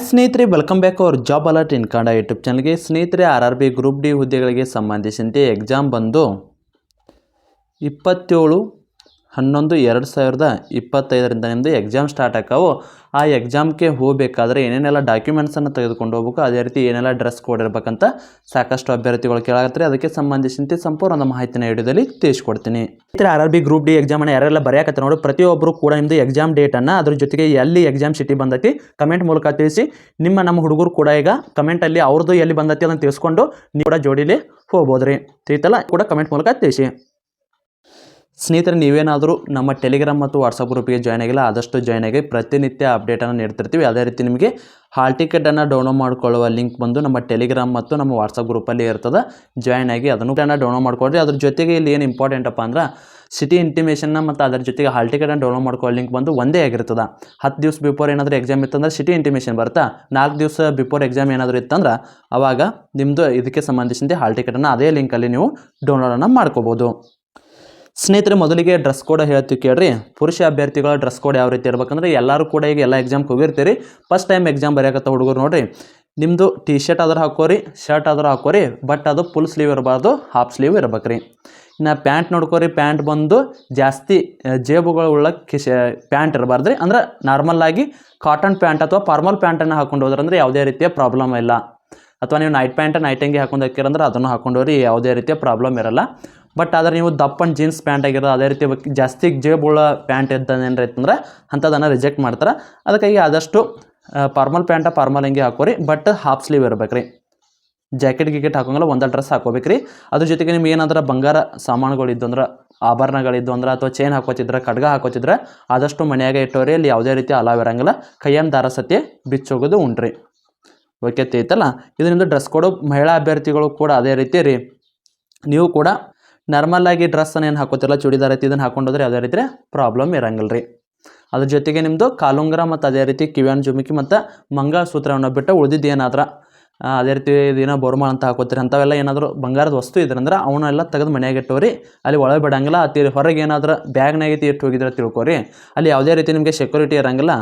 ಸ್ನೇಹಿತರೆ welcome back ಅವ್ರ job alert in Kannada YouTube ಚಾನಲ್ಗೆ ಸ್ನೇಹಿತರೆ R R B group D ಹುದ್ದೆಗಳಿಗೆ ಸಂಬಂಧಿಸಿದಂತೆ ಎಕ್ಸಾಮ್ ಬಂದು ಇಪ್ಪತ್ತೇಳು ಹನ್ನೊಂದು ಎರಡು ಸಾವಿರದ ಇಪ್ಪತ್ತೈದರಿಂದ ನಿಮ್ಮದು ಎಕ್ಸಾಮ್ ಸ್ಟಾರ್ಟ್ ಆಕಾವು ಆ ಎಕ್ಸಾಮ್ಗೆ ಹೋಗಬೇಕಾದ್ರೆ ಏನೇನೆಲ್ಲ ಡಾಕ್ಯುಮೆಂಟ್ಸನ್ನು ತೆಗೆದುಕೊಂಡು ಹೋಗ್ಬೇಕು, ಅದೇ ರೀತಿ ಏನೆಲ್ಲ ಡ್ರೆಸ್ ಕೋಡ್ ಇರಬೇಕಂತ ಸಾಕಷ್ಟು ಅಭ್ಯರ್ಥಿಗಳು ಕೇಳಾಕತ್ತಾರೆ. ಅದಕ್ಕೆ ಸಂಬಂಧಿಸಿದಂತೆ ಸಂಪೂರ್ಣ ಮಾಹಿತಿನ ವಿಡಿಯೋದಲ್ಲಿ ತಿಳಿಸ್ಕೊಡ್ತೀನಿ. ಇತರ R R B group D exam ಅನ್ನು ಯಾರೆಲ್ಲ ಬರೆಯಕತ್ತಾರೆ ನೋಡಿ. ಪ್ರತಿಯೊಬ್ಬರು ಕೂಡ ನಿಮ್ಮದು ಎಕ್ಸಾಮ್ ಡೇಟನ್ನು ಅದ್ರ ಜೊತೆಗೆ ಎಲ್ಲಿ ಎಕ್ಸಾಮ್ ಸಿಟಿ ಬಂದೈತಿ ಕಮೆಂಟ್ ಮೂಲಕ ತಿಳಿಸಿ. ನಿಮ್ಮ, ನಮ್ಮ ಹುಡುಗರು ಕೂಡ ಈಗ ಕಮೆಂಟಲ್ಲಿ ಅವ್ರದ್ದು ಎಲ್ಲಿ ಬಂದೈತಿ ಅದನ್ನು ತಿಳಿಸ್ಕೊಂಡು ನೀವು ಕೂಡ ಜೋಡಿಲಿ ಹೋಗ್ಬೋದು ರೀ ತಿಳಿತಲ್ಲ? ಕೂಡ ಕಮೆಂಟ್ ಮೂಲಕ ತಿಳಿಸಿ. ಸ್ನೇಹಿತರೆ, ನೀವೇನಾದರೂ ನಮ್ಮ ಟೆಲಿಗ್ರಾಮ್ ಮತ್ತು ವಾಟ್ಸಪ್ ಗ್ರೂಪಿಗೆ ಜಾಯ್ನ್ ಆಗಿಲ್ಲ, ಆದಷ್ಟು ಜಾಯ್ನ್ ಆಗಿ ಪ್ರತಿನಿತ್ಯ ಅಪ್ಡೇಟನ್ನು ನೀಡ್ತಿರ್ತೀವಿ. ಅದೇ ರೀತಿ ನಿಮಗೆ ಹಾಲ್ ಟಿಕೆಟನ್ನು ಡೌನ್ಲೋಡ್ ಮಾಡ್ಕೊಳ್ಳುವ ಲಿಂಕ್ ಬಂದು ನಮ್ಮ ಟೆಲಿಗ್ರಾಮ್ ಮತ್ತು ನಮ್ಮ ವಾಟ್ಸಪ್ ಗ್ರೂಪಲ್ಲಿ ಇರ್ತದೆ. ಜಾಯ್ನ್ ಆಗಿ ಅದನ್ನು ಕೂಡ ಡೌನ್ಲೋಡ್ ಮಾಡ್ಕೊಳ್ರಿ. ಅದ್ರ ಜೊತೆಗೆ ಇಲ್ಲಿ ಏನು ಇಂಪಾರ್ಟೆಂಟ್ ಅಪ್ಪ ಅಂದ್ರೆ ಸಿಟಿ ಇಂಟಿಮೇಷನ್ನ ಮತ್ತು ಅದರ ಜೊತೆಗೆ ಹಾಲ್ ಟಿಕೆಟನ್ನು ಡೌನ್ಲೋಡ್ ಮಾಡ್ಕೊಳ್ಳೋ ಲಿಂಕ್ ಬಂದು ಒಂದೇ ಆಗಿರ್ತದೆ. ಹತ್ತು ದಿವಸ ಬಿಫೋರ್ ಏನಾದರೂ ಎಕ್ಸಾಮ್ ಇತ್ತಂದ್ರೆ ಸಿಟಿ ಇಂಟಿಮೇಷನ್ ಬರ್ತಾ ನಾಲ್ಕು ದಿವಸ ಬಿಫೋರ್ ಎಕ್ಸಾಮ್ ಏನಾದರೂ ಇತ್ತಂದ್ರೆ, ಅವಾಗ ನಿಮ್ಮದು ಇದಕ್ಕೆ ಸಂಬಂಧಿಸಿದಂತೆ ಹಾಲ್ ಟಿಕೆಟನ್ನು ಅದೇ ಲಿಂಕಲ್ಲಿ ನೀವು ಡೌನ್ಲೋಡನ್ನು ಮಾಡ್ಕೋಬೋದು. ಸ್ನೇಹಿತರೆ, ಮೊದಲಿಗೆ ಡ್ರೆಸ್ ಕೋಡ್ ಹೇಳ್ತೀವಿ ಕೇಳ್ರಿ. ಪುರುಷ ಅಭ್ಯರ್ಥಿಗಳ ಡ್ರೆಸ್ ಕೋಡ್ ಯಾವ ರೀತಿ ಇರ್ಬೇಕಂದ್ರೆ ಎಲ್ಲರೂ ಕೂಡ ಈಗ ಎಲ್ಲ ಎಕ್ಸಾಮ್ಗೆ ಹೋಗಿರ್ತೀರಿ ಫಸ್ಟ್ ಟೈಮ್ ಎಕ್ಸಾಮ್ ಬರೆಯಕತ್ತ ಹುಡುಗರು ನೋಡ್ರಿ. ನಿಮ್ಮದು ಟಿ ಶರ್ಟ್ ಆದ್ರೆ ಹಾಕೋರಿ ಶರ್ಟ್ ಆದ್ರೆ ಹಾಕೋರಿ ಬಟ್ ಅದು ಫುಲ್ ಸ್ಲೀವ್ ಇರಬಾರ್ದು ಹಾಫ್ ಸ್ಲೀವ್ ಇರ್ಬೇಕ್ರಿ. ಇನ್ನು ಪ್ಯಾಂಟ್ ನೋಡ್ಕೋರಿ ಪ್ಯಾಂಟ್ ಬಂದು ಜಾಸ್ತಿ ಜೇಬುಗಳು ಉಳ್ಳ ಕಿಶ ಪ್ಯಾಂಟ್ ಇರಬಾರ್ದು ರೀ ಅಂದ್ರೆ ನಾರ್ಮಲ್ ಆಗಿ ಕಾಟನ್ ಪ್ಯಾಂಟ್ ಅಥವಾ ಫಾರ್ಮಲ್ ಪ್ಯಾಂಟನ್ನು ಹಾಕೊಂಡು ಹೋದ್ರಂದ್ರೆ ಯಾವುದೇ ರೀತಿಯ ಪ್ರಾಬ್ಲಮ್ ಇಲ್ಲ. ಅಥವಾ ನೀವು ನೈಟ್ ಪ್ಯಾಂಟ್ ನೈಟ್ ಅಂಗಿ ಹಾಕೊಂಡು ಹಾಕಿರಂದ್ರೆ ಅದನ್ನು ಹಾಕೊಂಡು ಹೋಗ್ರಿ, ಯಾವುದೇ ರೀತಿಯ ಪ್ರಾಬ್ಲಮ್ ಇರಲ್ಲ. ಬಟ್ ಆದರೆ ನೀವು ದಪ್ಪನ್ ಜೀನ್ಸ್ ಪ್ಯಾಂಟ್ ಆಗಿರೋ ಅದೇ ರೀತಿ ಜಾಸ್ತಿ ಜೇಬುಳ್ಳ ಪ್ಯಾಂಟ್ ಇದ್ದೇನೇನ್ರ ಇತ್ತಂದ್ರೆ ಅಂಥದನ್ನು ರಿಜೆಕ್ಟ್ ಮಾಡ್ತಾರೆ. ಅದಕ್ಕಾಗಿ ಆದಷ್ಟು ಫಾರ್ಮಲ್ ಪ್ಯಾಂಟ ಫಾರ್ಮಲ್ ಅಂಗಿ ಹಾಕೋರಿ ಬಟ್ ಹಾಫ್ ಸ್ಲೀವ್ ಇರ್ಬೇಕು ರೀ ಜಾಕೆಟ್ ಗಿಕೆಟ್ ಹಾಕೋಂಗಿಲ್ಲ ಒಂದೇ ಡ್ರೆಸ್ ಹಾಕೋಬೇಕ್ರಿ. ಅದ್ರ ಜೊತೆಗೆ ನಿಮ್ಗೆ ಏನಾದ್ರೆ ಬಂಗಾರ ಸಾಮಾನುಗಳು ಇದ್ದು ಅಂದ್ರೆ, ಆಭರಣಗಳಿದ್ದು ಅಂದ್ರೆ, ಅಥವಾ ಚೈನ್ ಹಾಕೋತಿದ್ರೆ, ಖಡ್ಗ ಹಾಕೋತಿದ್ರೆ, ಆದಷ್ಟು ಮನೆಯಾಗೆ ಇಟ್ಟೋರಿ, ಅಲ್ಲಿ ಯಾವುದೇ ರೀತಿ ಅಲಾವ್ ಇರೋಂಗಿಲ್ಲ. ಕೈಯನ್ನು ದಾರ ಸತ್ಯ ಬಿಚ್ಚೋಗೋದು ಉಂಟ್ರಿ. ಓಕೆ ತೈತಲ್ಲ ಇದರಿಂದ ಡ್ರೆಸ್ ಕೊಡೋ ಮಹಿಳಾ ಅಭ್ಯರ್ಥಿಗಳು ಕೂಡ ಅದೇ ರೀತಿ ರೀ. ನೀವು ಕೂಡ ನಾರ್ಮಲ್ ಆಗಿ ಡ್ರೆಸ್ಸನ್ನು ಏನು ಹಾಕೋತಿರಲ್ಲ, ಚೂಡಿದಾರ್ ಐತಿ, ಇದನ್ನು ಹಾಕೊಂಡೋದ್ರೆ ಯಾವುದೇ ರೀತಿ ಪ್ರಾಬ್ಲಮ್ ಇರಂಗಿಲ್ಲ ರೀ. ಅದ್ರ ಜೊತೆಗೆ ನಿಮ್ಮದು ಕಾಲುಂಗರ ಮತ್ತು ಅದೇ ರೀತಿ ಕಿವಿಯನ್ ಜುಮುಕಿ ಮತ್ತು ಮಂಗಳಸೂತ್ರವನ್ನು ಬಿಟ್ಟು ಉಳಿದಿದ್ದು ಏನಾದ್ರೆ ಅದೇ ರೀತಿ ಇದೇನೋ ಬೋರ್ಮಾಳ ಅಂತ ಹಾಕೋತೀರಿ, ಅಂಥವೆಲ್ಲ ಏನಾದರೂ ಬಂಗಾರದ ವಸ್ತು ಇದ್ರಂದ್ರೆ ಅವನ್ನೆಲ್ಲ ತೆಗೆದು ಮನೆಯಾಗ ಇಟ್ಟವ್ರಿ. ಅಲ್ಲಿ ಒಳಗೆ ಬಿಡಂಗಿಲ್ಲ ಅತಿ ಹೊರಗೆ ಏನಾದರೂ ಬ್ಯಾಗ್ನಾಗೈತಿ ಇಟ್ಟು ಹೋಗಿದ್ರೆ ತಿಳ್ಕೊರಿ. ಅಲ್ಲಿ ಯಾವುದೇ ರೀತಿ ನಿಮಗೆ ಸೆಕ್ಯೂರಿಟಿ ಇರಂಗಿಲ್ಲ.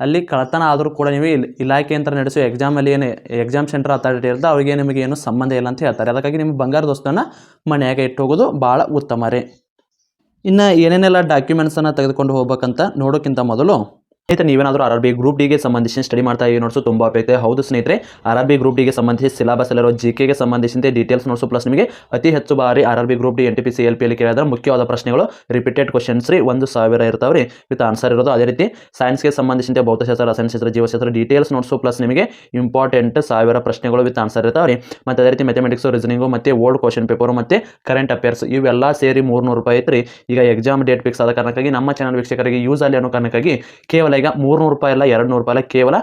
ಅಲ್ಲಿ ಕಳ್ಳತನ ಆದರೂ ಕೂಡ ನೀವು ಇಲ್ಲಿ ಇಲಾಖೆ ಅಂತ ನಡೆಸೋ ಎಕ್ಸಾಮಲ್ಲಿ ಏನು ಎಕ್ಸಾಮ್ ಸೆಂಟರ್ ಅಥಾರಿಟಿ ಇರುತ್ತೆ ಅವ್ರಿಗೆ ನಿಮಗೆ ಏನು ಸಂಬಂಧ ಇಲ್ಲ ಅಂತ ಹೇಳ್ತಾರೆ. ಅದಕ್ಕಾಗಿ ನಿಮ್ಮ ಬಂಗಾರದ ವಸ್ತುವನ್ನು ಮನೆಯಾಗೆ ಇಟ್ಟು ಹೋಗೋದು ಭಾಳ ಉತ್ತಮ ರೀ. ಇನ್ನು ಏನೇನೆಲ್ಲ ಡಾಕ್ಯುಮೆಂಟ್ಸನ್ನು ತೆಗೆದುಕೊಂಡು ಹೋಗ್ಬೇಕಂತ ನೋಡೋಕ್ಕಿಂತ ಮೊದಲು ಸ್ನೇಹಿತರೆ, ನೀವೇನಾದರೂ ಆರ್ ಆರ್ ಬಿ ಗ್ರೂಪ್ ಡಿಗೆ ಸಂಬಂಧಿಸಿ ಸ್ಟಡಿ ಮಾಡ್ತಾ ಇದ್ದೀವಿ ನೋಟ್ಸು ತುಂಬ ಉಪಯುಕ್ತ. ಹೌದು ಸ್ನೇಹಿತರೆ ಆರ್ ಆರ್ ಬಿ ಗ್ರೂಪ್ ಡಿಗೆ ಸಂಬಂಧಿಸಿ ಸಿಲಬಸ್ ಅಲ್ಲಿರೋ ಜಿ ಕೆಗೆ ಸಂಬಂಧಿಸಿದಂತೆ ಡೀಟೇಲ್ಸ್ ನೋಟ್ಸು ಪ್ಲಸ್ ನಿಮಗೆ ಅತಿ ಹೆಚ್ಚು ಬಾರಿ R R B group D N T P C L ಪಿಯಲ್ಲಿ ಕೇಳಿದ್ರೆ ಮುಖ್ಯವಾದ ಪ್ರಶ್ನೆಗಳು ರಿಪೀಟೆಡ್ ಕ್ವಶನ್ಸ್ ರೀ, ಒಂದು ಸಾವಿರ ಇರ್ತಾವೆ ರೀ ವಿತ್ ಆನ್ಸರ್ ಇರೋದು ಅದೇ ರೀತಿ. ಸೈನ್ಸ್ಗೆ ಸಂಬಂಧಿಸಿದಂತೆ ಭೌತಶಾಸ್ತ್ರ, ರಸಾಯನಶಾಸ್ತ್ರ, ಜೀವಶಾಸ್ತ್ರ ಡೀಟೇಲ್ಸ್ ನೋಟ್ಸು ಪ್ಲಸ್ ನಿಮಗೆ ಇಂಪಾರ್ಟೆಂಟ್ ಸಾವಿರ ಪ್ರಶ್ನೆಗಳು ವಿತ್ ಆನ್ಸರ್ ಇರ್ತಾವೆ ರೀ ಮತ್ತು ಅದೇ ರೀತಿ ಮೆಥಮೆಟಿಕ್ಸು ರೀಸನಿಂಗು ಮತ್ತು ಓಲ್ಡ್ ಕ್ವಶನ್ ಪೇಪರು ಮತ್ತು ಕರೆಂಟ್ ಅಫೇರ್ಸ್ ಇವೆಲ್ಲ ಸೇರಿ ಮೂರ್ನೂರು ರೂಪಾಯಿ ಐತ್ರಿ. ಈಗ ಎಕ್ಸಾಮ್ ಡೇಟ್ ಫಿಕ್ಸ್ ಆದ ಕಾರಣಕ್ಕಾಗಿ ನಮ್ಮ ಚಾನಲ್ ವೀಕ್ಷಕರಿಗೆ ಯೂಸ್ ಆಗಲಿ ಅನ್ನೋ ಕಾರಣಕ್ಕಾಗಿ ಕೇವಲ ಈಗ ಮೂರ್ನೂರು ರೂಪಾಯಿ ಅಲ್ಲ ಎರಡು ನೂರು ರೂಪಾಯಿ ಕೇವಲ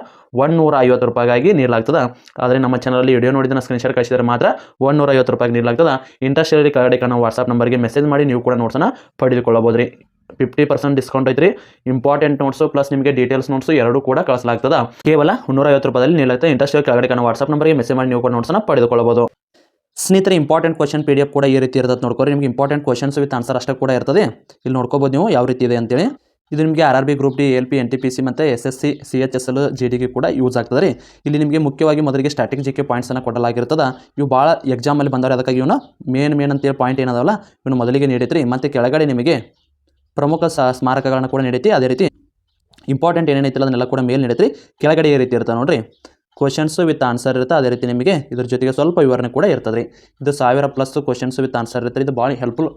ಒನ್ನೂರ ಐವತ್ತು ರೂಪಾಯಿಗಾಗಿ ನೀಡಲಾಗ್ತದೆ. ಆದರೆ ನಮ್ಮ ಚಾನಲಲ್ಲಿ ವಿಡಿಯೋ ನೋಡಿದ ಸ್ಕ್ರೀನ್ಶಾಟ್ ಕಳಿಸಿದರೆ ಮಾತ್ರ ಒನ್ನೂರ ಐವತ್ತು ರೂಪಾಯಿಗೆ ನೀಡಲಾಗ್ತದೆ. ಇಂಟ್ರೆಸ್ಟ್ ಇರಲಿ ಕಡೆ ನಾವು ವಾಟ್ಸಪ್ ನಂಬರ್ಗೆ ಮೆಸೇಜ್ ಮಾಡಿ ನೀವು ಕೂಡ ನೋಟ್ಸನ್ನು ಪಡೆದುಕೊಳ್ಳಬಹುದು ರೀ ಫಿಫ್ಟಿ ಪರ್ಸೆಂಟ್ ಡಿಸ್ಕೌಂಟ್ ಐತ್ರಿ. ಇಂಪಾರ್ಟೆಂಟ್ ನೋಟ್ಸು ಪ್ಲಸ್ ನಿಮಗೆ ಡೀಟೇಲ್ಸ್ ನೋಟ್ಸು ಎರಡೂ ಕೂಡ ಕಳಿಸಲಾಗ್ತದೆ. ಕೇವಲ ಮುನ್ನೂರ ಐವತ್ತು ರೂಪಾಯಲ್ಲಿ ನೀಡಲಾಗ್ತದೆ ಇಂಟ್ರೆಸ್ಟ್ ಕೆಳಗಡೆ ಕಾಣೋ ವಾಟ್ಸಪ್ ನಂಬರ್ಗೆ ಮೆಸೇಜ್ ಮಾಡಿ ನೀವು ಕೂಡ ನೋಟ್ಸನ್ನು ಪಡೆದುಕೊಳ್ಳಬಹುದು. ಸ್ನೇಹಿತರೆ important question P D F ಕೂಡ ಈ ರೀತಿ ಇರ್ತದೆ ನೋಡ್ಕೊರಿ ನಿಮಗೆ ಇಂಪಾರ್ಟೆಂಟ್ ಕ್ವಶನ್ಸ್ ವಿತ್ ಆನ್ಸರ್ ಅಷ್ಟೇ ಕೂಡ ಇರ್ತದೆ. ಇಲ್ಲಿ ನೋಡ್ಕೋಬೋದು ನೀವು ಯಾವ ರೀತಿ ಇದೆ ಅಂತೇಳಿ. ಇದು ನಿಮಗೆ R R B group D L P N T P C ಮತ್ತು S S C C H S L G ಡಿಗೆ ಕೂಡ ಯೂಸ್ ಆಗ್ತದೆ ರೀ. ಇಲ್ಲಿ ನಿಮಗೆ ಮುಖ್ಯವಾಗಿ ಮೊದಲಿಗೆ ಸ್ಟಾಟಿಕ್ ಜಿ ಕೆ ಪಾಯಿಂಟ್ಸನ್ನು ಕೊಡಲಾಗಿರ್ತದೆ. ಇವು ಭಾಳ ಎಕ್ಸಾಮಲ್ಲಿ ಬಂದವ್ರೆ, ಅದಕ್ಕಾಗಿ ಇವನು ಮೇನ್ ಮೇನ್ ಅಂತೇಳಿ ಪಾಯಿಂಟ್ ಏನದಲ್ಲ ಇವನು ಮೊದಲಿಗೆ ನೀಡೈತ್ರಿ. ಮತ್ತು ಕೆಳಗಡೆ ನಿಮಗೆ ಪ್ರಮುಖ ಸ್ಮಾರಕಗಳನ್ನು ಕೂಡ ನೀಡೈತಿ. ಅದೇ ರೀತಿ ಇಂಪಾರ್ಟೆಂಟ್ ಏನೇನೈತಿಲ್ಲ, ಅದನ್ನೆಲ್ಲ ಕೂಡ ಮೇಲೆ ರೀ ಕೆಳಗಡೆ ಈ ರೀತಿ ಇರ್ತದೆ ನೋಡ್ರಿ. ಕ್ವಶನ್ಸು ವಿತ್ ಆನ್ಸರ್ ಇರುತ್ತೆ. ಅದೇ ರೀತಿ ನಿಮಗೆ ಇದ್ರ ಜೊತೆಗೆ ಸ್ವಲ್ಪ ವಿವರಣೆ ಕೂಡ ಇರ್ತದೆ ಇದು ಸಾವಿರ ಪ್ಲಸ್ ಕ್ವಶನ್ಸ್ ವಿತ್ ಆನ್ಸರ್ ಇರುತ್ತೆ. ಇದು ಭಾಳ ಹೆಲ್ಪ್ಫುಲ್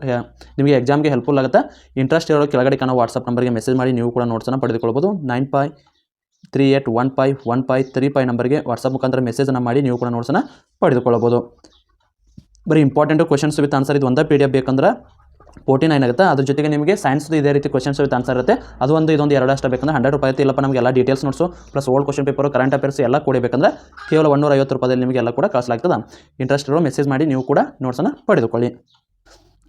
ನಿಮಗೆ ಎಕ್ಸಾಮ್ಗೆ ಹೆಲ್ಪ್ಫುಲ್ ಆಗುತ್ತೆ. ಇಂಟ್ರೆಸ್ಟ್ ಇರೋ ಕೆಳಗಡೆ ಕಾಣೋ ವಾಟ್ಸಪ್ ನಂಬರ್ಗೆ ಮೆಸೇಜ್ ಮಾಡಿ ನೀವು ಕೂಡ ನೋಟ್ಸನ್ನು ಪಡೆದುಕೊಳ್ಬೋದು. Nine five three eight one five one five three five ನಂಬರ್ಗೆ ವಾಟ್ಸಪ್ ಮುಖಾಂತರ ಮೆಸೇಜನ್ನು ಮಾಡಿ ನೀವು ಕೂಡ ನೋಟ್ಸನ್ನು ಪಡೆದುಕೊಳ್ಳಬಹುದು ಬರೀ ಇಂಪಾರ್ಟೆಂಟು ಕ್ವಶನ್ಸ್ ವಿತ್ ಆನ್ಸರ್ ಇದು ಒಂದೇ ಪಿ ಡಿ ಎಫ್ ಬೇಕಂದ್ರೆ ಫೋರ್ಟಿ ನೈನ್ ಆಗುತ್ತೆ. ಅದ್ರ ಜೊತೆಗೆ ನಿಮಗೆ ಸೈನ್ಸ್ದು ಇದೇ ರೀತಿ ಕ್ವಶನ್ಸ್ ವಿತ್ ಆನ್ಸರ್ ಇರುತ್ತೆ. ಅದು ಒಂದು ಇದೊಂದು ಎರಡು ಅಷ್ಟು ಬೇಕಂದ್ರೆ ಹಂಡ್ರೆಡ್ ರೂಪಾಯಿ ಐತಿ ಇಲ್ಲಪ್ಪ, ನಮಗೆ ಎಲ್ಲ details notes plus old question paper current affairs ಎಲ್ಲ ಕೊಡಬೇಕಂದ್ರೆ ಕೇವಲ ಒನ್ನೂರ ಐವತ್ತು ರೂಪಾಯಲ್ಲಿ ನಿಮಗೆ ಎಲ್ಲ ಕೂಡ ಕಳಿಸಲಾಗ್ತದೆ ಇಂಟ್ರೆಸ್ಟ್ ಇರೋ ಮೆಸೇಜ್ ಮಾಡಿ ನೀವು ಕೂಡ ನೋಟ್ಸನ್ನು ಪಡೆದುಕೊಳ್ಳಿ.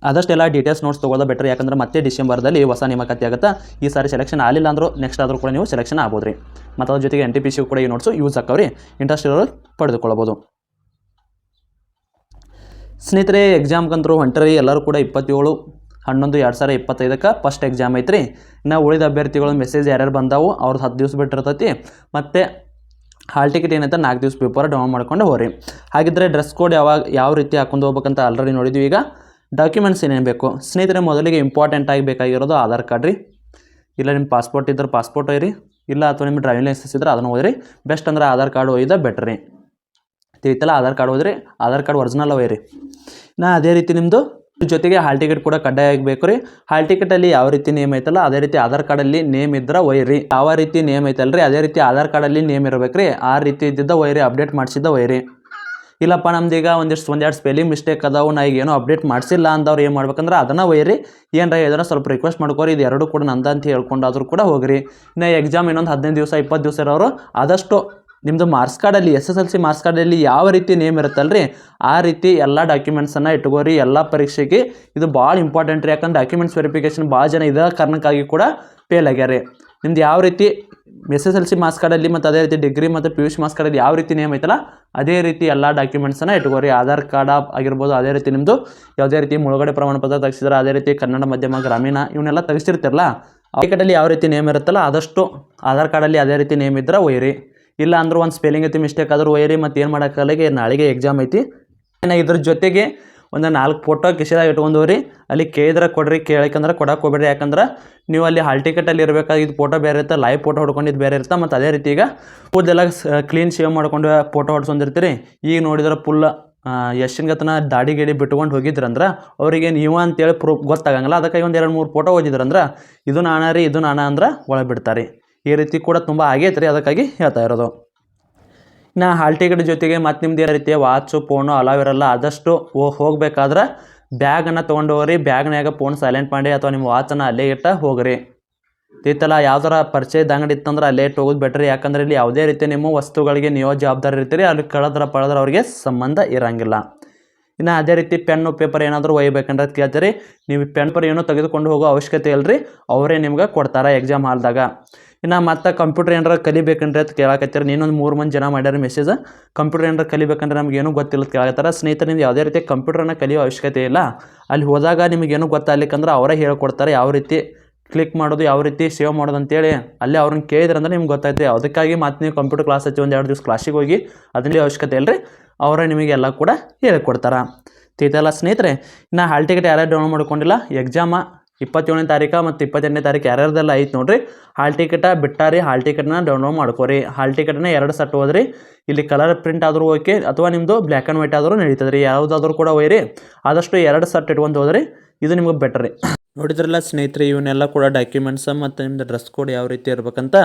ಆದಷ್ಟೆಲ್ಲ ಡೀಟೇಲ್ಸ್ ನೋಟ್ಸ್ ತೊಗೊಳ್ಳೋದು ಬೆಟರ್ ಯಾಕಂದ್ರೆ ಮತ್ತೆ ಡಿಸೆಂಬರ್ದಲ್ಲಿ ಹೊಸ ನೇಮಕಾತಿ ಆಗುತ್ತೆ. ಈ ಸಾರಿ ಸೆಲೆಕ್ಷನ್ ಆಗಲಿಲ್ಲ ಅಂದರೂ ನೆಕ್ಸ್ಟ್ ಆದರೂ ಕೂಡ ನೀವು ಸೆಲೆಕ್ಷನ್ ಆಗ್ಬೋದು ರೀ ಮತ್ತು ಅದ್ರ ಜೊತೆಗೆ ಎನ್ ಟಿ ಪಿ ಸಿ ಕೂಡ ಈ ನೋಟ್ಸು ಯೂಸ್ ಆಗ್ತಾವೆ ರೀ ಇಂಟ್ರೆಸ್ಟ್ ಇರೋರು ಪಡೆದುಕೊಳ್ಳಬಹುದು ಸ್ನೇಹಿತರೆ ಎಕ್ಸಾಮ್ಗಂತರೂ ಹೊಂಟರಿ. ಎಲ್ಲರೂ ಕೂಡ ಇಪ್ಪತ್ತೇಳು, ಹನ್ನೊಂದು, ಎರಡು ಸಾವಿರ ಇಪ್ಪತ್ತೈದಕ್ಕೆ ಫಸ್ಟ್ ಎಕ್ಸಾಮ್ ಐತ್ರಿ. ನಾ ಉಳಿದ ಅಭ್ಯರ್ಥಿಗಳು ಮೆಸೇಜ್ ಯಾರ್ಯಾರು ಬಂದಾವು ಅವ್ರದ್ದು ಹತ್ತು ದಿವ್ಸ ಬಿಟ್ಟಿರ್ತೈತಿ ಮತ್ತು ಹಾಲ್ ಟಿಕೆಟ್ ಏನೈತೆ ನಾಲ್ಕು ದಿವಸ ಪೇಪರ್ ಡೌನ್ ಮಾಡ್ಕೊಂಡು ಹೋಗ್ರಿ. ಹಾಗಿದ್ರೆ ಡ್ರೆಸ್ ಕೋಡ್ ಯಾವಾಗ, ಯಾವ ರೀತಿ ಹಾಕೊಂಡು ಹೋಗ್ಬೇಕಂತ ಆಲ್ರೆಡಿ ನೋಡಿದ್ವಿ. ಈಗ ಡಾಕ್ಯುಮೆಂಟ್ಸ್ ಏನೇನು ಬೇಕು? ಸ್ನೇಹಿತರೆ, ಮೊದಲಿಗೆ ಇಂಪಾರ್ಟೆಂಟ್ ಆಗಿ ಬೇಕಾಗಿರೋದು ಆಧಾರ್ ಕಾರ್ಡ್ ರೀ. ಇಲ್ಲ ನಿಮ್ಮ ಪಾಸ್ಪೋರ್ಟ್ ಇದ್ರೆ ಪಾಸ್ಪೋರ್ಟ್ ಒಯ್ಯಿರಿ ಇಲ್ಲ ಅಥವಾ ನಿಮ್ಮ ಡ್ರೈವಿಂಗ್ ಲೈಸೆನ್ಸ್ ಇದ್ರೆ ಅದನ್ನು ಓದ್ರಿ ಬೆಸ್ಟ್ ಅಂದ್ರೆ ಆಧಾರ್ ಕಾರ್ಡ್ ಒಯ್ದ ಬೆಟ್ರ್ ತಿಳಿತಲ್ಲ ಆಧಾರ್ ಕಾರ್ಡ್ ಹೋದ್ರಿ ಆಧಾರ್ ಕಾರ್ಡ್ ಒರಿಜಿನಲ್ ಒಯ್ಯಿರಿ ನಾ ಅದೇ ರೀತಿ ನಿಮ್ಮದು ಜೊತೆಗೆ ಹಾಲ್ ಟಿಕೆಟ್ ಕೂಡ ಕಡ್ಡಾಯ ಆಗಬೇಕು ರೀ. ಹಾಲ್ ಟಿಕೆಟಲ್ಲಿ ಯಾವ ರೀತಿ ನೇಮ್ ಐತಲ್ಲ ಅದೇ ರೀತಿ ಆಧಾರ್ ಕಾರ್ಡಲ್ಲಿ ನೇಮ್ ಇದ್ರೆ ಒಯ್ಯಿರಿ ಯಾವ ರೀತಿ ನೇಮ್ ಐತಲ್ಲ ರೀ ಅದೇ ರೀತಿ ಆಧಾರ್ ಕಾರ್ಡಲ್ಲಿ ನೇಮ್ ಇರಬೇಕು ರೀ. ಆ ರೀತಿ ಇದ್ದಿದ್ದ ಒಯ್ಯಿರಿ ಅಪ್ಡೇಟ್ ಮಾಡಿಸಿದ್ದ ಒಯ್ಯಿರಿ ಇಲ್ಲಪ್ಪ ನಮ್ದೀಗ ಒಂದಿಷ್ಟು ಒಂದೆರಡು ಸ್ಪೆಲ್ಲಿಂಗ್ ಮಿಸ್ಟೇಕ್ ಅದಾವು, ನಾ ಈಗ ಏನೋ ಅಪ್ಡೇಟ್ ಮಾಡಿಸಿಲ್ಲ ಅಂದವ್ರು ಏನು ಮಾಡ್ಬೇಕಂದ್ರೆ ಅದನ್ನು ಒಯ್ಯಿರಿ ಏನಾರ ಇದನ್ನು ಸ್ವಲ್ಪ ರಿಕ್ವೆಸ್ಟ್ ಮಾಡ್ಕೋರಿ, ಇದು ಎರಡು ಕೂಡ ನಂದ ಅಂತ ಹೇಳ್ಕೊಂಡಾದ್ರೂ ಕೂಡ ಹೋಗ್ರಿ. ನಾ ಎಕ್ಸಾಮ್ ಇನ್ನೊಂದು ಹದಿನೈದು ದಿವಸ, ಇಪ್ಪತ್ತು ದಿವಸ ಇರೋರು ಆದಷ್ಟು ನಿಮ್ಮದು ಮಾರ್ಕ್ಸ್ ಕಾರ್ಡಲ್ಲಿ, S S L C marks ಕಾರ್ಡಲ್ಲಿ ಯಾವ ರೀತಿ ನೇಮ್ ಇರುತ್ತಲ್ರಿ? ಆ ರೀತಿ ಎಲ್ಲ ಡಾಕ್ಯುಮೆಂಟ್ಸನ್ನು ಇಟ್ಕೋರಿ, ಎಲ್ಲ ಪರೀಕ್ಷೆಗೆ. ಇದು ಭಾಳ ಇಂಪಾರ್ಟೆಂಟ್ ರೀ, ಯಾಕಂದ್ರೆ ಡಾಕ್ಯುಮೆಂಟ್ಸ್ ವೆರಿಫಿಕೇಷನ್ ಭಾಳ ಜನ ಇದೇ ಕಾರಣಕ್ಕಾಗಿ ಕೂಡ ಫೇಲ್ ಆಗ್ಯಾರ ನಿಮ್ದು ಯಾವ ರೀತಿ S S L C marks ಕಾರ್ಡಲ್ಲಿ ಮತ್ತು ಅದೇ ರೀತಿ ಡಿಗ್ರಿ ಮತ್ತು ಪಿ ಯು ಸಿ ಮಾರ್ಕ್ಸ್ ಕಾರ್ಡಲ್ಲಿ ಯಾವ ರೀತಿ ನೇಮ್ ಐತಲ್ಲ, ಅದೇ ರೀತಿ ಎಲ್ಲ ಡಾಕ್ಯುಮೆಂಟ್ಸನ್ನು ಇಟ್ಕೋರಿ. ಆಧಾರ್ ಕಾರ್ಡ್ ಆಗಿರ್ಬೋದು, ಅದೇ ರೀತಿ ನಿಮ್ಮದು ಯಾವುದೇ ರೀತಿ ಮುಳುಗಡೆ ಪ್ರಮಾಣ ಪತ್ರ ತೆಗೆಸಿದ್ರೆ, ಅದೇ ರೀತಿ ಕನ್ನಡ ಮಾಧ್ಯಮ, ಗ್ರಾಮೀಣ ಇವನ್ನೆಲ್ಲ ತೆಗೆಸಿರ್ತಿರಲ್ಲ ಆ ಯಾವ ರೀತಿ ನೇಮ್ ಇರುತ್ತಲ್ಲ, ಆದಷ್ಟು ಆಧಾರ್ ಕಾರ್ಡಲ್ಲಿ ಅದೇ ರೀತಿ ನೇಮ್ ಇದ್ದರೆ ಒಯ್ಯಿರಿ. ಇಲ್ಲ ಅಂದ್ರೆ ಒಂದು ಸ್ಪೆಲ್ಲಿಂಗ್ ಐತಿ ಮಿಸ್ಟೇಕ್ ಆದರೂ ಒಯ್ಯಿರಿ, ಮತ್ತು ಏನು ಮಾಡೋಕ್ಕಾಗಲ್ಲ ನಾಳೆಗೆ ಎಕ್ಸಾಮ್ ಐತಿ. ಇದ್ರ ಜೊತೆಗೆ ಒಂದು ನಾಲ್ಕು ಫೋಟೋ ಕಿಶೆದಾಗ ಇಟ್ಕೊಂಡವ್ರಿ. ಅಲ್ಲಿ ಕೇಳಿದ್ರೆ ಕೊಡ್ರಿ ಕೇಳಕ್ಕಂದ್ರೆ ಕೊಡಕ್ಕೆ ಹೋಗ್ಬೇಡ್ರಿ. ಯಾಕಂದ್ರೆ ನೀವು ಅಲ್ಲಿ ಹಾಲ್ ಟಿಕೆಟಲ್ಲಿ ಇರಬೇಕಾಗಿದ್ದು ಫೋಟೋ ಬೇರೆ ಇರುತ್ತೆ ಲೈವ್ ಫೋಟೋ ಹೊಡ್ಕೊಂಡಿದ್ದು ಬೇರೆ ಇರುತ್ತೆ ಮತ್ತು ಅದೇ ರೀತಿ ಈಗ ಕೂದಲೆಲ್ಲ ಕ್ಲೀನ್ ಶೇವ್ ಮಾಡ್ಕೊಂಡು ಫೋಟೋ ಹೊಡ್ಸ್ಕೊಂಡಿರ್ತೀರಿ. ಈಗ ನೋಡಿದ್ರೆ ಫುಲ್ ಎಷ್ಟಿನ ದಾಡಿ ಗಿಡಿ ಬಿಟ್ಕೊಂಡು ಹೋಗಿದ್ರಂದ್ರೆ, ಅವರಿಗೆ ನೀವು ಅಂತೇಳಿ ಪ್ರೂಫ್ ಗೊತ್ತಾಗಂಗಿಲ್ಲ. ಅದಕ್ಕಾಗಿ ಒಂದು ಎರಡು ಮೂರು ಫೋಟೋ ಓದಿದ್ರಂದ್ರೆ, ಇದು ನಾಣ ರೀ ಇದು ನಾಣ ಅಂದ್ರೆ ಒಳಗೆ ಬಿಡ್ತಾರೆ. ಈ ರೀತಿ ಕೂಡ ತುಂಬ ಆಗೈತೆ ರೀ ಅದಕ್ಕಾಗಿ ಹೇಳ್ತಾ ಇರೋದು. ಇನ್ನು ಹಾಲ್ ಟಿಕೆಟ್ ಜೊತೆಗೆ ಮತ್ತು ನಿಮ್ದು ಯಾವ ರೀತಿಯ ವಾಚು ಫೋನು ಅಲಾವ್ ಇರಲ್ಲ, ಆದಷ್ಟು ಹೋಗಬೇಕಾದ್ರೆ ಬ್ಯಾಗನ್ನು ತೊಗೊಂಡು ಹೋಗ್ರಿ ಬ್ಯಾಗ್ನಾಗ ಫೋನ್ ಸೈಲೆಂಟ್ ಮಾಡಿ ಅಥವಾ ನಿಮ್ಮ ವಾಚನ್ನು ಅಲ್ಲೇ ಇಟ್ಟ ಹೋಗ್ರಿ. ತಿತ್ತಲ್ಲ ಯಾವ್ದಾರ ಪರಿಚಯದ ಅಂಗಡಿ ಇತ್ತಂದ್ರೆ ಅಲ್ಲೇ ಇಟ್ಟು ಹೋಗೋದು ಬೆಟ್ರಿ ಯಾಕಂದ್ರೆ ಇಲ್ಲಿ ಯಾವುದೇ ರೀತಿ ನಿಮ್ಮ ವಸ್ತುಗಳಿಗೆ ನೀವು ಜವಾಬ್ದಾರಿ ಇರ್ತೀರಿ, ಅಲ್ಲಿ ಕಳೆದ್ರ ಪಳೆದ್ರ ಅವ್ರಿಗೆ ಸಂಬಂಧ ಇರೋಂಗಿಲ್ಲ. ಇನ್ನು ಅದೇ ರೀತಿ ಪೆನ್ನು ಪೇಪರ್ ಏನಾದರೂ ಒಯ್ಬೇಕಂದ್ರೆ ಕೇಳ್ತೀರಿ, ನೀವು ಪೆನ್ ಪೇಪರ್ ಏನೋ ತೆಗೆದುಕೊಂಡು ಹೋಗೋ ಅವಶ್ಯಕತೆ ಇಲ್ಲರಿ ಅವರೇ ನಿಮ್ಗೆ ಕೊಡ್ತಾರೆ ಎಕ್ಸಾಮ್ ಹಾಲ್ದಾಗ. ಇನ್ನು ಮತ್ತೆ ಕಂಪ್ಯೂಟರ್ ಏನಾರ ಕಲಿಬೇಕಂದ್ರೆ ಅಂತ ಕೇಳಕತ್ತೀರಿ. ನೀನೊಂದು ಮೂರು ಮಂದಿ ಜನ ಮಾಡ್ಯಾರ ಮೆಸೇಜ್ ಕಂಪ್ಯೂಟರ್ ಏನಾರ ಕಲಿಬೇಕಂದ್ರೆ ನಮ್ಗೆ ಏನೂ ಗೊತ್ತಿಲ್ಲ ಅಂತ ಕೇಳಕತ್ತಾರ. ಸ್ನೇಹಿತರಿಂದ ಯಾವುದೇ ರೀತಿ ಕಂಪ್ಯೂಟರ್ನ ಕಲಿಯೋ ಅವಶ್ಯಕತೆ ಇಲ್ಲ. ಅಲ್ಲಿ ಹೋದಾಗ ನಿಮಗೇನು ಗೊತ್ತಾಗ್ಲಿಕ್ಕಂದ್ರೆ ಅವರೇ ಹೇಳ್ಕೊಡ್ತಾರೆ ಯಾವ ರೀತಿ ಕ್ಲಿಕ್ ಮಾಡೋದು, ಯಾವ ರೀತಿ ಸೇವ್ ಮಾಡೋದು ಅಂತೇಳಿ. ಅಲ್ಲೇ ಅವ್ರನ್ನ ಕೇಳಿದ್ರೆ ಅಂದ್ರೆ ನಿಮ್ಗೆ ಗೊತ್ತಾಯ್ತು. ಅದಕ್ಕಾಗಿ ಮತ್ತೆ ನೀವು ಕಂಪ್ಯೂಟರ್ ಕ್ಲಾಸ್ ಹಚ್ಚಿ ಒಂದು ಎರಡು ದಿವಸ ಕ್ಲಾಸಿಗೆ ಹೋಗಿ ಅದರಲ್ಲಿ ಅವಶ್ಯಕತೆ ಇಲ್ಲರಿ ಅವರೇ ನಿಮಗೆಲ್ಲ ಕೂಡ ಹೇಳ್ಕೊಡ್ತಾರೆ. ತಿಳ್ತಲ್ಲ ಸ್ನೇಹಿತರೆ, ಇನ್ನು ಹಾಲ್ ಟಿಕೆಟ್ ಯಾರ್ಯಾರು ಡೌನ್ಲೋಡ್ ಮಾಡ್ಕೊಂಡಿಲ್ಲ ಎಕ್ಸಾಮ ಇಪ್ಪತ್ತೇಳನೇ ತಾರೀಕು ಮತ್ತು ಇಪ್ಪತ್ತೆಂಟನೇ ತಾರೀಕು ಯಾರ್ಯಾರ್ದೆಲ್ಲ ಐತೆ ನೋಡಿರಿ. ಹಾಲ್ ಟಿಕೆಟ ಬಿಟ್ಟಾರಿ, ಹಾಲ್ ಟಿಕೆಟ್ನ ಡೌನ್ಲೋಡ್ ಮಾಡ್ಕೋರಿ. ಹಾಲ್ ಟಿಕೆಟ್ನ ಎರಡು ಸಟ್ ಹೋದ್ರಿ. ಇಲ್ಲಿ ಕಲರ್ ಪ್ರಿಂಟ್ ಆದರೂ ಓಕೆ ಅಥವಾ ನಿಮ್ಮದು ಬ್ಲ್ಯಾಕ್ ಆ್ಯಂಡ್ ವೈಟ್ ಆದರೂ ನಡೀತದೆ ರೀ ಯಾವುದಾದ್ರೂ ಕೂಡ ಒಯ್ಯಿರಿ ಆದಷ್ಟು ಎರಡು ಸಟ್ ಇಟ್ಕೊಂಡು ಹೋದ್ರಿ. ಇದು ನಿಮ್ಗೆ ಬೆಟರ್ ನೋಡಿದ್ರಲ್ಲ ಸ್ನೇಹಿತರೆ, ಇವನ್ನೆಲ್ಲ ಕೂಡ ಡಾಕ್ಯುಮೆಂಟ್ಸ ಮತ್ತು ನಿಮ್ಮದು ಡ್ರೆಸ್ ಕೋಡ್ ಯಾವ ರೀತಿ ಇರಬೇಕಂತ.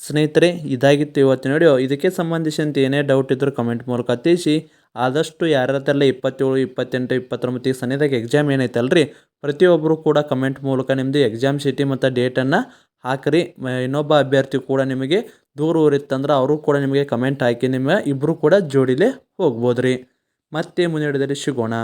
ಸ್ನೇಹಿತರೆ, ಇದಾಗಿತ್ತು ಇವತ್ತಿನ ವಿಡಿಯೋ ಇದಕ್ಕೆ ಸಂಬಂಧಿಸಿದಂತೆ ಏನೇ ಡೌಟ್ ಇದ್ದರೂ ಕಮೆಂಟ್ ಮೂಲಕ ತಿಳಿಸಿ. ಆದಷ್ಟು ಯಾರ್ಯಾರೆಲ್ಲ ಇಪ್ಪತ್ತೇಳು, ಇಪ್ಪತ್ತೆಂಟು, ಇಪ್ಪತ್ತೊಂಬತ್ತು ಈಗ ಸನ್ನಿದಾಗ ಎಕ್ಸಾಮ್ ರೀ ಪ್ರತಿಯೊಬ್ಬರು ಕೂಡ ಕಮೆಂಟ್ ಮೂಲಕ ನಿಮ್ಮದು ಎಕ್ಸಾಮ್ ಸಿಟಿ ಮತ್ತು ಡೇಟನ್ನು ಹಾಕಿರಿ. ಇನ್ನೊಬ್ಬ ಅಭ್ಯರ್ಥಿ ಕೂಡ ನಿಮಗೆ ದೂರ ಊರಿತ್ತಂದ್ರೆ ಅವರು ಕೂಡ ನಿಮಗೆ ಕಮೆಂಟ್ ಹಾಕಿ ನಿಮ್ಮ ಇಬ್ಬರು ಕೂಡ ಜೋಡಿಲೇ ಹೋಗ್ಬೋದು ರೀ ಮತ್ತೆ ಮುಂದಿನ ಸಿಗೋಣ.